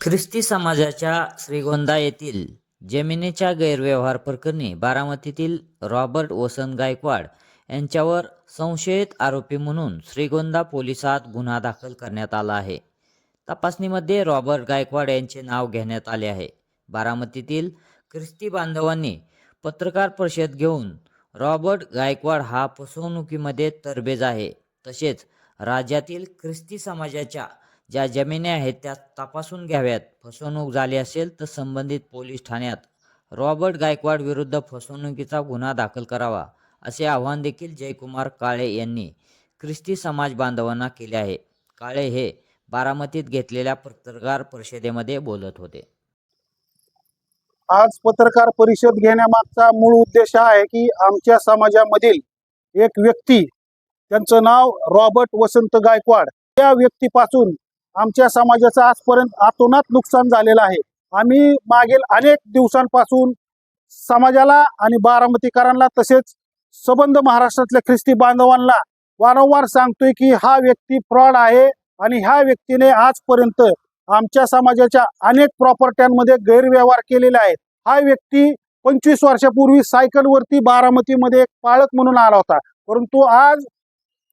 ख्रिस्ती समाजाच्या श्रीगोंदा येथील जमिनीच्या गैरव्यवहार प्रकरणी बारामतीतील रॉबर्ट वसंत गायकवाड यांच्यावर संशयित आरोपी म्हणून श्रीगोंदा पोलिसात गुन्हा दाखल करण्यात आला आहे. तपासणीमध्ये रॉबर्ट गायकवाड यांचे नाव घेण्यात आले आहे. बारामतीतील ख्रिस्ती बांधवांनी पत्रकार परिषद घेऊन रॉबर्ट गायकवाड हा फसवणुकीमध्ये तरबेज आहे. तसेच राज्यातील ख्रिस्ती समाजाच्या ज्या जमिनी आहेत त्या तपासून घ्याव्यात. फसवणूक झाली असेल तर संबंधित पोलीस ठाण्यात. रॉबर्ट गायकवाड विरुद्ध फसवणुकीचा गुन्हा दाखल करावा असे आवाहन देखील जयकुमार काळे यांनी ख्रिस्ती समाज बांधवांना केले आहे. काळे हे बारामतीत घेतलेल्या पत्रकार परिषदेमध्ये बोलत होते. आज पत्रकार परिषद घेण्यामागचा मूळ उद्देश हा आहे की आमच्या समाजामधील एक व्यक्ती त्यांचं नाव रॉबर्ट वसंत गायकवाड. त्या व्यक्तीपासून आमच्या समाजाचं आजपर्यंत आतोनात नुकसान झालेलं आहे. आम्ही मागील अनेक दिवसांपासून समाजाला आणि बारामतीकरांना तसेच सबंध महाराष्ट्रातल्या ख्रिस्ती बांधवांना वारंवार सांगतोय की हा व्यक्ती फ्रॉड आहे आणि ह्या व्यक्तीने आजपर्यंत आमच्या समाजाच्या अनेक प्रॉपर्ट्यांमध्ये गैरव्यवहार केलेले आहेत. हा व्यक्ती पंचवीस वर्षापूर्वी सायकलवरती बारामतीमध्ये एक पाळक म्हणून आला होता. परंतु आज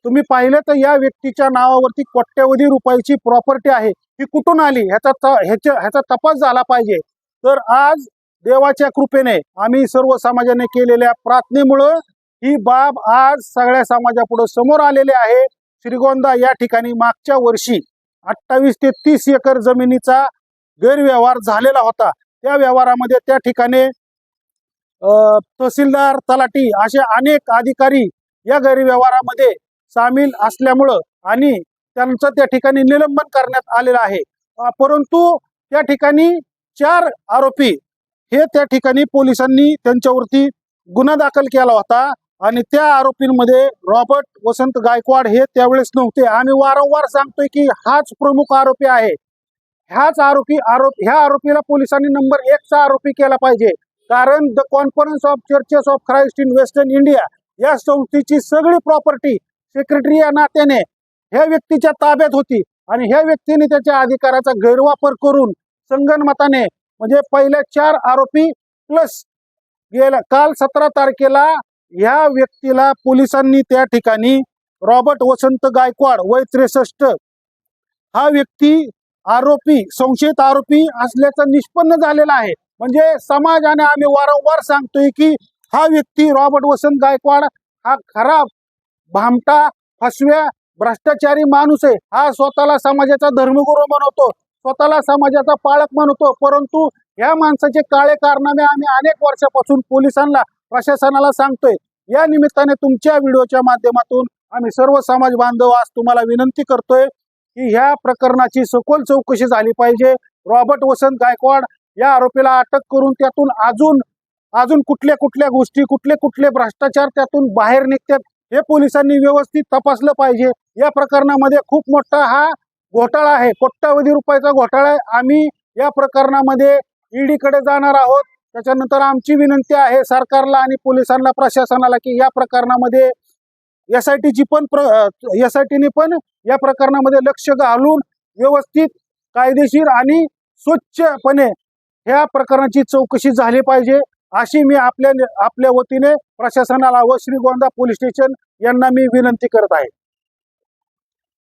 तुम्ही पाहिलं तर या व्यक्तीच्या नावावरती कोट्यवधी रुपयाची प्रॉपर्टी आहे. ही कुठून आली? ह्याचा त- ह्याच्या ह्याचा तपास झाला पाहिजे. तर आज देवाच्या कृपेने आम्ही सर्व समाजाने केलेल्या प्रार्थनेमुळं ही बाब आज सगळ्या समाजापुढे समोर आलेली आहे. श्रीगोंदा या ठिकाणी मागच्या वर्षी अठ्ठावीस ते तीस एकर जमिनीचा गैरव्यवहार झालेला होता. त्या व्यवहारामध्ये त्या ठिकाणी तहसीलदार तलाठी असे अनेक अधिकारी या गैरव्यवहारामध्ये सामील असल्यामुळं आणि त्यांचं त्या ठिकाणी निलंबन करण्यात आलेलं आहे. परंतु त्या ठिकाणी चार आरोपी हे त्या ठिकाणी पोलिसांनी त्यांच्यावरती गुन्हा दाखल केला होता आणि त्या आरोपींमध्ये रॉबर्ट वसंत गायकवाड हे त्यावेळेस नव्हते. आम्ही वारंवार सांगतोय की हाच प्रमुख आरोपी आहे. ह्याच आरोपी आरोप ह्या आरोपीला पोलिसांनी नंबर एकचा आरोपी केला पाहिजे. कारण the Conference of Churches of Christ in Western India या संस्थेची सगळी प्रॉपर्टी सेक्रेटरी या नात्याने ह्या व्यक्तीच्या ताब्यात होती. आणि ह्या व्यक्तीने त्याच्या अधिकाराचा गैरवापर करून संगणमताने म्हणजे पहिल्या चार आरोपी प्लस गेल्या काल सतरा तारखेला ह्या व्यक्तीला पोलिसांनी त्या ठिकाणी रॉबर्ट वसंत गायकवाड वय त्रेसष्ट हा व्यक्ती आरोपी संशयित आरोपी असल्याचं निष्पन्न झालेलं आहे. म्हणजे समाजाने आम्ही वारंवार सांगतोय की हा व्यक्ती रॉबर्ट वसंत गायकवाड हा खराब भामटा फसव्या भ्रष्टाचारी माणूस आहे. हा स्वतःला समाजाचा धर्मगुरू म्हणतो. स्वतःला समाजाचा पाळक म्हणतो. परंतु या माणसाचे काळे कारनामे आम्ही अनेक वर्षापासून पोलिसांना प्रशासनाला सांगतोय. या निमित्ताने तुमच्या व्हिडिओच्या माध्यमातून आम्ही सर्व समाज बांधव आज तुम्हाला विनंती करतोय की ह्या प्रकरणाची सखोल चौकशी झाली पाहिजे. रॉबर्ट वसंत गायकवाड या आरोपीला अटक करून त्यातून अजून अजून कुठल्या कुठल्या गोष्टी कुठले कुठले भ्रष्टाचार त्यातून बाहेर निघतात हे पोलिसांनी व्यवस्थित तपासलं पाहिजे. या प्रकरणामध्ये खूप मोठा हा घोटाळा आहे. कोट्यावधी रुपयाचा घोटाळा आहे. आम्ही या प्रकरणामध्ये ईडीकडे जाणार आहोत. त्याच्यानंतर आमची विनंती आहे सरकारला आणि पोलिसांना प्रशासनाला की या प्रकरणामध्ये एस आय टीची पण प्र एस आय टीने पण या प्रकरणामध्ये लक्ष घालून व्यवस्थित कायदेशीर आणि स्वच्छपणे ह्या प्रकरणाची चौकशी झाली पाहिजे. अशी मी आपल्या आपल्या वतीने प्रशासनाला व श्रीगोंदा पोलीस स्टेशन यांना मी विनंती करत आहे.